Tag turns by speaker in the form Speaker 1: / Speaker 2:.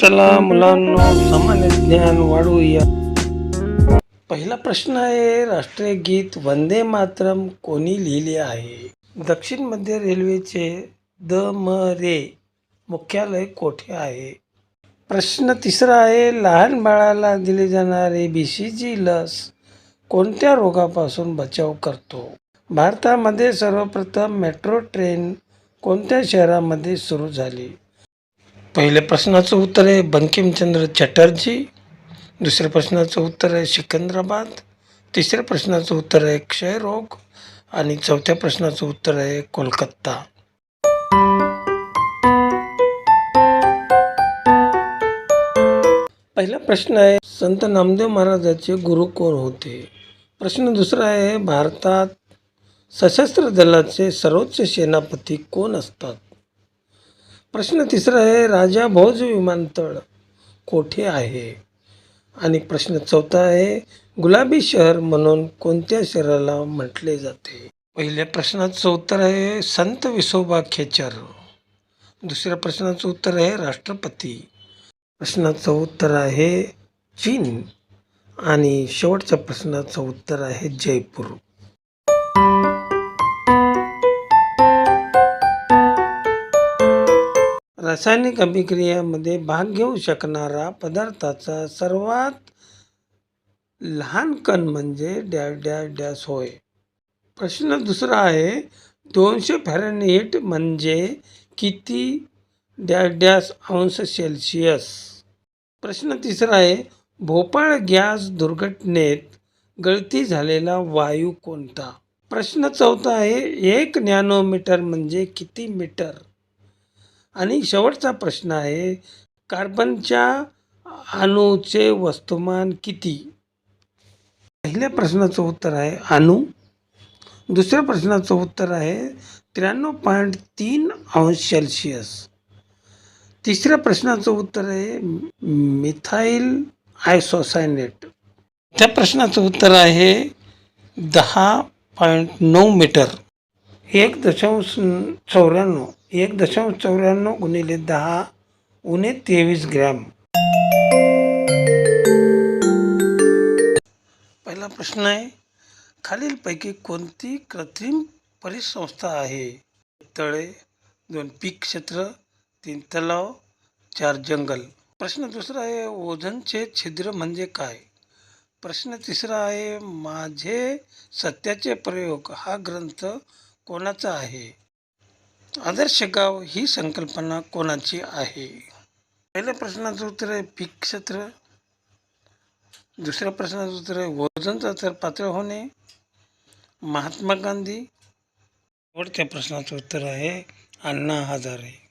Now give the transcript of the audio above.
Speaker 1: चला मुलांना सामान्य ज्ञान वाढवूया. पहिला प्रश्न आहे राष्ट्रीय गीत वंदे मातरम कोणी लिहिले आहे? दक्षिण मध्य रेल्वेचे द म रे मुख्यालय कोठे आहे? प्रश्न तिसरा आहे लहान बाळाला दिली जाणारी बी सी जी लस कोणत्या रोगापासून बचाव करतो? भारतामध्ये सर्वप्रथम मेट्रो ट्रेन कोणत्या शहरामध्ये सुरू झाली? पहिल्या प्रश्नाचं उत्तर आहे बंकिमचंद्र चटर्जी दुसऱ्या प्रश्नाचं उत्तर आहे सिकंदराबाद तिसऱ्या प्रश्नाचं उत्तर आहे क्षयरोग आणि चौथ्या प्रश्नाचं उत्तर आहे कोलकाता. पहिला प्रश्न आहे संत नामदेव महाराजाचे गुरु कोण होते. प्रश्न दुसरा आहे भारतात सशस्त्र दलाचे सर्वोच्च सेनापती कोण असतात? प्रश्न तिसरा आहे राजा भोज विमानतळ कोठे आहे? आणि प्रश्न चौथा आहे गुलाबी शहर म्हणून कोणत्या शहराला म्हटले जाते? पहिल्या प्रश्नाचं उत्तर आहे संत विसोबा खेचर. दुसऱ्या प्रश्नाचं उत्तर आहे राष्ट्रपती. प्रश्नाचं उत्तर आहे चीन. आणि शेवटच्या प्रश्नाचं उत्तर आहे जयपूर. रासायनिक अभिक्रियामध्ये भाग घेऊ शकणारा पदार्थाचा सर्वात लहान कण म्हणजे डॅश डॅश डॅश होय. प्रश्न दुसरा आहे दोनशे फॅरनहीट म्हणजे किती डॅश डॅश अंश सेल्सिअस? प्रश्न तिसरा आहे भोपाळ गॅस दुर्घटनेत गळती झालेला वायू कोणता? प्रश्न चौथा आहे एक नॅनोमीटर म्हणजे किती मीटर? आणि शेवटचा प्रश्न आहे कार्बनच्या अणूचे वस्तुमान किती? पहिल्या प्रश्नाचं उत्तर आहे अणू. दुसऱ्या प्रश्नाचं उत्तर आहे त्र्याण्णव पॉईंट तीन अंश सेल्सिअस. तिसऱ्या प्रश्नाचं उत्तर आहे मिथाईल आयसोसायनेट. त्या प्रश्नाचं उत्तर आहे दहा पॉईंट नऊ मीटर. एक दशांश चौऱ्याण्णव एक दशांश चौऱ्याण्णव गुणिले दहा उणे तेवीस ग्रॅम. पहिला प्रश्न आहे खालीलपैकी कोणती कृत्रिम परिसंस्था आहे? तळे दोन पीक क्षेत्र तीन तलाव चार जंगल. प्रश्न दुसरा आहे ओझनचे छिद्र म्हणजे काय? प्रश्न तिसरा आहे माझे सत्याचे प्रयोग हा ग्रंथ कोणाचा आहे? आदर्श गाव ही संकल्पना कोणाची आहे? पहिल्या प्रश्नाचं उत्तर आहे पीक क्षेत्र. दुसऱ्या प्रश्नाचं उत्तर आहे वजनचा तर पातळ होणे. महात्मा गांधी. शेवटच्या प्रश्नाचं उत्तर आहे अण्णा हजारे.